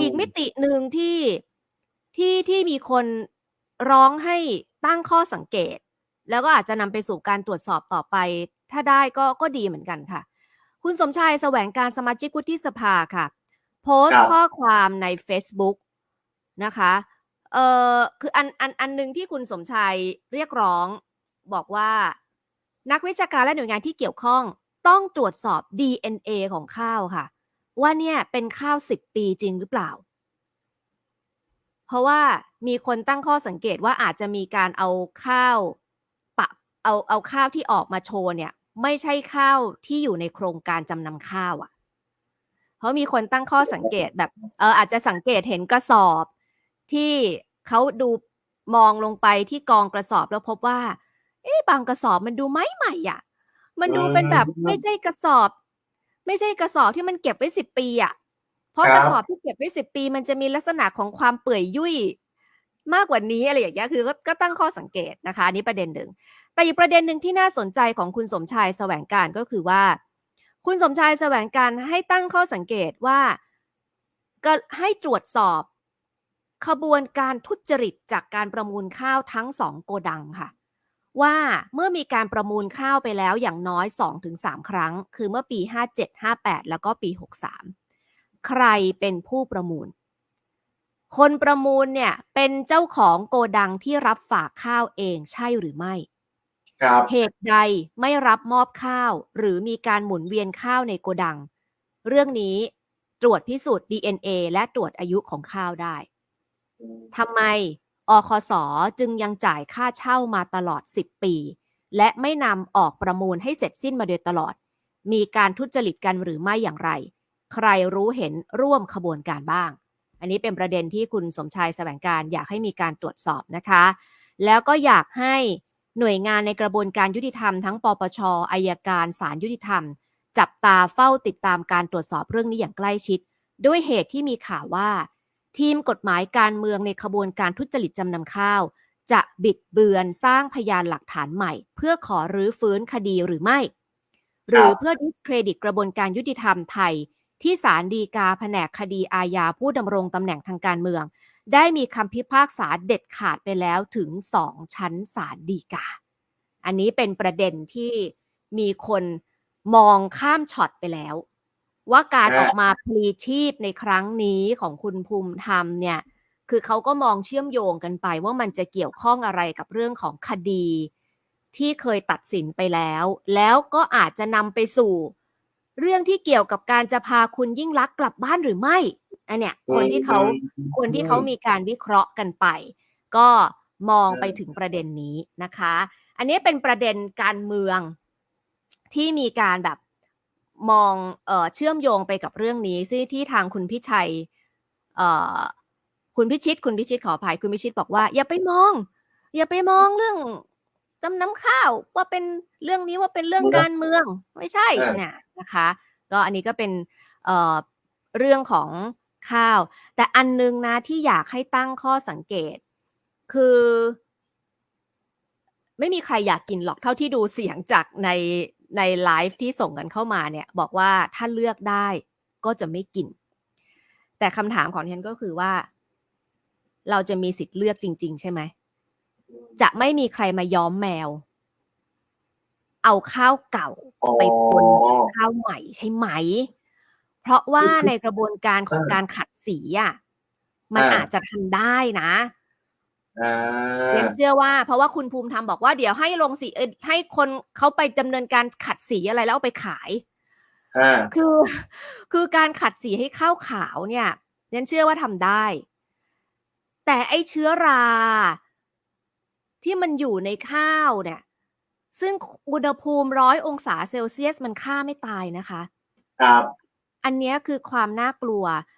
อีกมิติหนึ่งที่ที่ที่มีคนร้องให้ตั้งข้อสังเกต แล้วก็อาจจะนำไปสู่การตรวจสอบต่อไป ถ้าได้ก็ก็ดีเหมือนกันค่ะ คุณสมชายแสวงการสมาชิกวุฒิสภาค่ะ โพสต์ข้อความใน Facebook นะคะเออคืออันอันอันหนึ่งที่คุณสมชายเรียกร้องบอกว่า นักวิชาการและหน่วยงานที่เกี่ยวข้องต้องตรวจสอบ DNA ของข้าวค่ะ ว่าเนี่ยเป็นข้าว 10 ปีจริงหรือเปล่า เพราะว่ามีคนตั้งข้อสังเกตว่าอาจจะมีการเอาข้าวปะเอาเอาข้าวที่ออกมาโชว์เนี่ย ไม่ใช่ข้าวที่อยู่ในโครงการจำนำข้าวอะ่ะ เพราะมีคนตั้งข้อสังเกตแบบเอออาจจะสังเกตเห็นกระสอบที่เขาดูมองลงไปที่กองกระสอบแล้วพบว่า เอ๊ะบางกระสอบมันดูไหมใหม่อะ มันดูเป็นแบบอืมไม่ใช่กระสอบ ไม่ใช่กระสอบที่มันเก็บไว้สิบปีอะเพราะครับกระสอบที่เก็บไว้สิบปี มันจะมีลักษณะของความเปื่อยยุ่ยมากกว่านี้อะไรอย่างเงี้ยคือก็ก็ตั้งข้อสังเกตนะคะอันนี้ประเด็นหนึ่งแต่อีกประเด็นหนึ่งที่น่าสนใจของคุณสมชายแสวงการก็คือว่า คุณสมชายแสวงการให้ตั้งข้อสังเกตว่าก็ให้ตรวจสอบขบวนการทุจริตจากการประมูลข้าวทั้งสองโกดังค่ะ ว่าเมื่อมีการประมูลข้าวไปแล้วอย่างน้อย 2-3 ครั้ง คือเมื่อปี 57 58 แล้วก็ปี 63 ใครเป็นผู้ประมูล คนประมูลเนี่ยเป็นเจ้าของโกดังที่รับฝากข้าวเองใช่หรือไม่ครับเหตุใดไม่รับมอบข้าว หรือมีการหมุนเวียนข้าวในโกดัง เรื่องนี้ตรวจพิสูจน์ DNA และตรวจอายุของข้าวได้ทำไม อคสจึงยังจ่ายค่าเช่ามาตลอด 10 ปี และไม่นำออกประมูลให้เสร็จสิ้นมาโดยตลอด มีการทุจริตกันหรือไม่อย่างไร ใครรู้เห็นร่วมขบวนการบ้าง อันนี้เป็นประเด็นที่คุณสมชายแสวงการอยากให้มีการตรวจสอบนะคะ แล้วก็อยากให้หน่วยงานในกระบวนการยุติธรรมทั้งปปชอายการศาลยุติธรรม จับตาเฝ้าติดตามการตรวจสอบเรื่องนี้อย่างใกล้ชิด ด้วยเหตุที่มีข่าวว่า ทีมกฎหมายการเมืองในขบวนการทุจริตจำนำข้าว จะบิดเบือนสร้างพยานหลักฐานใหม่ เพื่อขอรื้อฟื้นคดีหรือไม่ หรือเพื่อดิสเครดิตกระบวนการยุติธรรมไทย ที่ศาลฎีกาแผนกคดีอาญาผู้ดำรงตำแหน่งทางการเมือง ได้มีคำพิพากษาเด็ดขาดไปแล้วถึงสองชั้นศาลฎีกา อันนี้เป็นประเด็นที่มีคนมองข้ามช็อตไปแล้ว ว่าการฮะออกมาพลีชีพในครั้งนี้ของคุณภูมิธรรมเนี่ย คือเขาก็มองเชื่อมโยงกันไปว่ามันจะเกี่ยวข้องอะไรกับเรื่องของคดี ที่เคยตัดสินไปแล้ว แล้วก็อาจจะนำไปสู่ เรื่องที่เกี่ยวกับการจะพาคุณยิ่งลักษณ์กลับบ้านหรือไม่อันเนี้ยคนที่เขาคนที่เขามีการวิเคราะห์กันไป ก็มองไปถึงประเด็นนี้นะคะ อันนี้เป็นประเด็นการเมืองที่มีการแบบ มองเออเชื่อมโยงไปกับเรื่องนี้ซึ่งที่ทางคุณพิชัยเอ่อคุณพิชิต คุณพิชิตขออภัยคุณพิชิตบอกว่า อย่าไปมอง อย่าไปมองเรื่องจำนำข้าวว่าเป็นเรื่องนี้ว่าเป็นเรื่องการเมืองไม่ใช่เออเนี่ยนะคะ ก็อันนี้ก็เป็นเอ่อเรื่องของข้าว แต่อันนึงนะที่อยากให้ตั้งข้อสังเกต คือ ไม่มีใครอยากกินหรอกเท่าที่ดูเสียงจากใน ในไลฟ์ที่ส่งกันเข้ามาเนี่ยบอกว่าถ้าเลือกได้ก็จะไม่กิน แต่คำถามของฉันก็คือว่า เราจะมีสิทธิ์เลือกจริง ๆ ใช่ไหม จะไม่มีใครมาย้อมแมว เอาข้าวเก่าอ๋อไปปนกับข้าวใหม่ใช่ไหม เพราะว่าคือในกระบวนการของเออการขัดสีอะมันอ่าอาจจะทำได้นะอ่า เรียนเชื่อว่าเพราะว่าคุณภูมิธรรมบอกว่าเดี๋ยวให้ลงสีเอ้ยให้คนเขาไปดำเนินการขัดสีอะไรแล้วเอาไปขายอ่าคือคือการขัดสีให้ข้าวขาวเนี่ยเรียนเชื่อว่าทำได้ แต่ไอเชื้อรา ที่มันอยู่ในข้าวเนี่ย ซึ่งอุณหภูมิร้อยองศาเซลเซียสมันฆ่าไม่ตายนะคะ ครับ อันเนี้ยคือความน่ากลัว